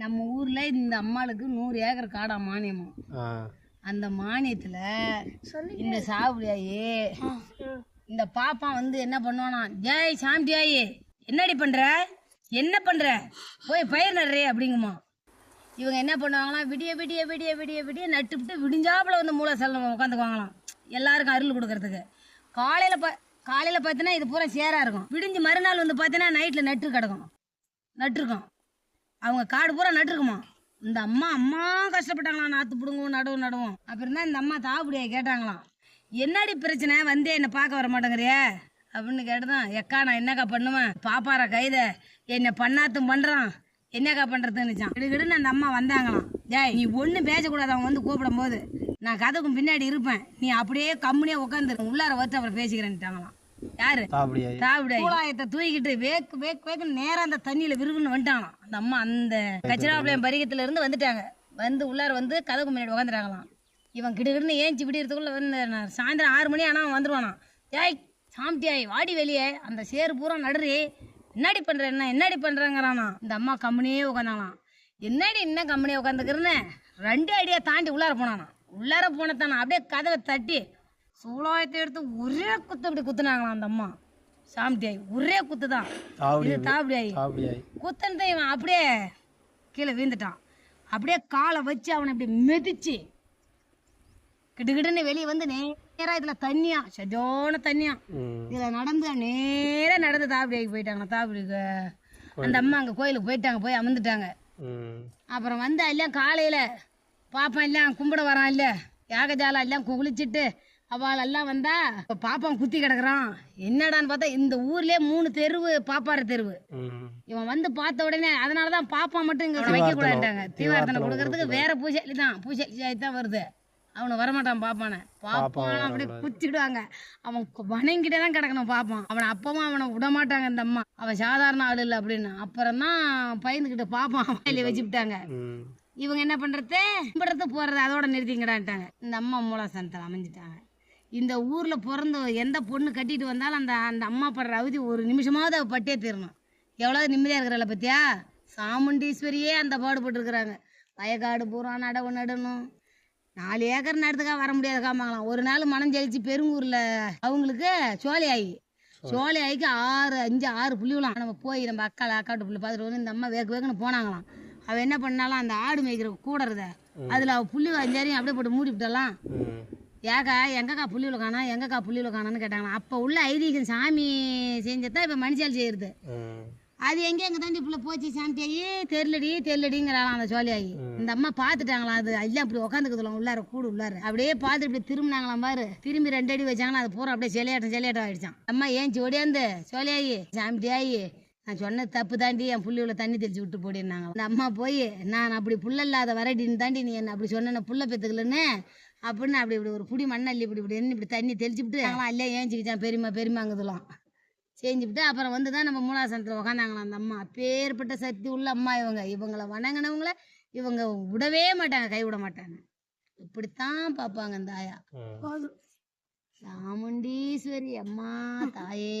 நம்ம ஊர்ல இந்த அம்மாளுக்கு நூறு ஏக்கர் காடா மானியமா? ஆ. அந்த மானியத்துல இந்த சாகுடியாயி இந்த பாப்பா வந்து என்ன பண்ணுவானா ஜெய் சாம்பியாயி என்னடி பண்ற? என்ன பண்ற? போய் பயிர் நடுறே அப்படிங்குமா. இவங்க என்ன பண்ணுவாங்களாம் விடிய விடிய விடிய விடிய விடிய நட்டுவிட்டு விடிஞ்சாப்புல வந்து மூளை செல்லம் உட்காந்துக்குவாங்களாம் எல்லாருக்கும் அருள் கொடுக்கறதுக்கு. காலையில் ப காலையில் பார்த்தீங்கன்னா இது பூரா சேராக இருக்கும். விடிஞ்சு மறுநாள் வந்து பார்த்தீங்கன்னா நைட்டில் நட்டு கிடக்கும். நட்டுருக்கும். அவங்க காடு பூரா நட்டுருக்குமா? இந்த அம்மா அம்மா கஷ்டப்பட்டாங்களாம் நாற்று பிடுங்கும் நடுவும் நடுவும். அப்புறம் தான் இந்த அம்மா தாப்புடியை கேட்டாங்களாம். என்னடி பிரச்சனை? வந்தே என்னை பார்க்க வர மாட்டேங்கிறியே? அப்படின்னு கேட்டதான் எக்கா நான் என்னக்கா பண்ணுவேன்? பாப்பார கைத என்னை பண்ணாத்தும் பண்ணுறான் என்னக்கா பண்ணுறதுன்னுச்சான் கிடுகிடுன்னு அந்த அம்மா வந்தாங்களாம். டேய் நீ ஒன்றும் பேசக்கூடாது. அவங்க வந்து கூப்பிடும் போது நான் கதைக்கும் பின்னாடி இருப்பேன். நீ அப்படியே கம்முனியே உட்காந்துரு உள்ளார வச்சு அப்புறம் பேசிக்கிறேன்ட்டாங்களாம். யாரு? கூழாயத்தை தூக்கிட்டு வேக்கு வேக்கு வேக்கு நேரா அந்த தண்ணியில விருகுன்னு வந்துட்டாங்களாம். அந்த அம்மா அந்த கச்சிராப்பிள்ளையம் பரிகத்துல இருந்து வந்துட்டாங்க. வந்து உள்ளார வந்து கதவுக்கு முன்னாடி உட்காந்துட்டாங்களாம் இவன் கிடுகிடுன்னு ஏஞ்சி விடியறதுக்குள்ள வந்து நான் சாயந்தரம் ஆறு மணி ஆனால் அவன் வந்துருவானாம். ஏய் சாமிட்டியாய் வாடி வெளியே. அந்த சேரு பூரா நடுறி. என்னடி பண்ற என்ன என்னடி பண்றேங்கிறானா இந்த அம்மா கம்முனியே உட்காந்தாங்களாம் என்னடி என்ன கம்முனியே உட்காந்துக்கிறேன்னு ரெண்டு அடியா தாண்டி உள்ளார போனானா உள்ளார போனதானா அப்படியே கதவை தட்டி சூளாயத்தை எடுத்து ஒரே குத்து அப்படி குத்துனாங்களாம் அந்த அம்மா. சாமிட்டியாய். ஒரே குத்து தான் தாப்படியாயி குத்தனதை இவன் அப்படியே கீழே வீழ்ந்துட்டான். அப்படியே காலை வச்சு அவனை இப்படி மிதிச்சு கிடுகிடுன்னு வெளியே வந்து நேரா இதுல தண்ணியா சஜோன தண்ணியா. இதுல நடந்து நேரா நடந்து தாப்படியாக்கி போயிட்டாங்க தாப்படிக்கு அந்த அம்மா அங்க கோயிலுக்கு போயிட்டாங்க போய் அமர்ந்துட்டாங்க. அப்புறம் வந்து எல்லாம் காலையில பாப்பான் எல்லாம் கும்பிட வரான் இல்ல யாகஜாலம் எல்லாம் குளிச்சுட்டு அவள் எல்லாம் வந்தா இப்ப பாப்பான் குத்தி கிடக்குறான். என்னடான்னு பார்த்தா இந்த ஊர்லயே மூணு தெருவு பாப்பார தெருவு. இவன் வந்து பார்த்த உடனே அதனாலதான் பாப்பா மட்டும் இங்க வைக்க கூடாதுட்டாங்க தீவார்த்தனை கொடுக்கறதுக்கு வேற பூஜை தான். பூஜை தான் வருது. அவனை வரமாட்டான் பாப்பானை பாப்பான் அப்படியே குத்திடுவாங்க. அவன் வணங்கிட்டே தான் கிடக்கணும் பாப்பான். அவனை அப்பமா அவனை விட மாட்டாங்க இந்த அம்மா. அவன் சாதாரண ஆள் இல்லை அப்படின்னு. அப்புறம் தான் பயந்துக்கிட்டு பாப்பான் வேலையை வச்சுக்கிட்டாங்க இவங்க என்ன பண்றது? கும்பிடுறது போறது அதோட நிறுத்திங்கடான்ட்டாங்க. இந்த அம்மா மூலாசனத்தில் அமைஞ்சிட்டாங்க. இந்த ஊர்ல பிறந்து எந்த பொண்ணு கட்டிட்டு வந்தாலும் அந்த அந்த அம்மா படுற அவதி ஒரு நிமிஷமாவது அவ பட்டே தீரணும். எவ்வளவு நிம்மதியா இருக்கிறாள பத்தியா? சாமுண்டீஸ்வரியே அந்த பாடுபட்டு இருக்கிறாங்க வயக்காடு பூரா நடவு நடணும். நாலு ஏக்கர் நடத்துக்காக வர முடியாது காமாங்களாம் ஒரு நாள் மனம் ஜெயிச்சு பெருங்கூர்ல அவங்களுக்கு சோலை ஆகி சோலை. ஆகிக்கு ஆறு அஞ்சு ஆறு புள்ளிகளாம் நம்ம போய் நம்ம அக்கால அக்காட்டு புள்ளி பார்த்துட்டு வந்து இந்த அம்மா வேக வேகன்னு போனாங்களாம். அவள் என்ன பண்ணாலும் அந்த ஆடு மேய்க்கிற கூடறத அதில் அவள் புள்ளி அஞ்சாரையும் அப்படியே போட்டு மூடி விட்டாலாம் ஏக்கா எங்கக்கா புள்ளியில காணா எங்கக்கா புள்ளியில காணான்னு கேட்டாங்களாம். அப்போ உள்ள ஐதீகம் சாமி செஞ்சதான் இப்போ மனுஷால் செய்யறது. அது எங்கே எங்கே தாண்டி புள்ள போச்சு சாமியாயி தெரியலடி தெரியலடிங்கிறாளாம் அந்த சோழியாயி இந்த அம்மா பார்த்துட்டாங்களாம் அது. எல்லாம் இப்படி உட்காந்துக்குதுலாம் உள்ளார கூடு உள்ளார. அப்படியே பார்த்து இப்படி திரும்பினாங்களாம் பாரு. திரும்பி ரெண்டு அடி வச்சாங்கன்னா அது பூரா அப்படியே செலையாட்டம் செலையாட்டம் ஆயிடுச்சான் அம்மா ஏஞ்சி ஓடியாந்து சோழியாயி சாமியாயி நான் சொன்னது தப்பு தாண்டி என் புள்ளி தண்ணி தெளிச்சு விட்டு போடினாங்க அந்த அம்மா போய் நான் அப்படி புள்ள இல்லாத வரடின்னு தாண்டி நீ என்ன அப்படி சொன்ன புள்ள பெத்துக்கலன்னு அப்படின்னு அப்படி இப்படி ஒரு புடி மண்ணள்ளி இப்படி இப்படி என்ன இப்படி தண்ணி தெளிச்சு விட்டு அல்ல ஏஞ்சிக்கிச்சான் பெரியம்மா பெரியமாங்குதுலாம் செஞ்சுவிட்டு அப்புறம் வந்து தான் நம்ம மூலாசனத்தில் உக்காந்தாங்களாம் அந்த அம்மா. அப்பேற்பட்ட சக்தி உள்ள அம்மா இவங்க. இவங்கள வணங்கினவங்கள இவங்க விடவே மாட்டாங்க கை விட மாட்டாங்க. இப்படித்தான் பார்ப்பாங்க அந்த ஆயா. சாமுண்டீஸ்வரி அம்மா தாயே.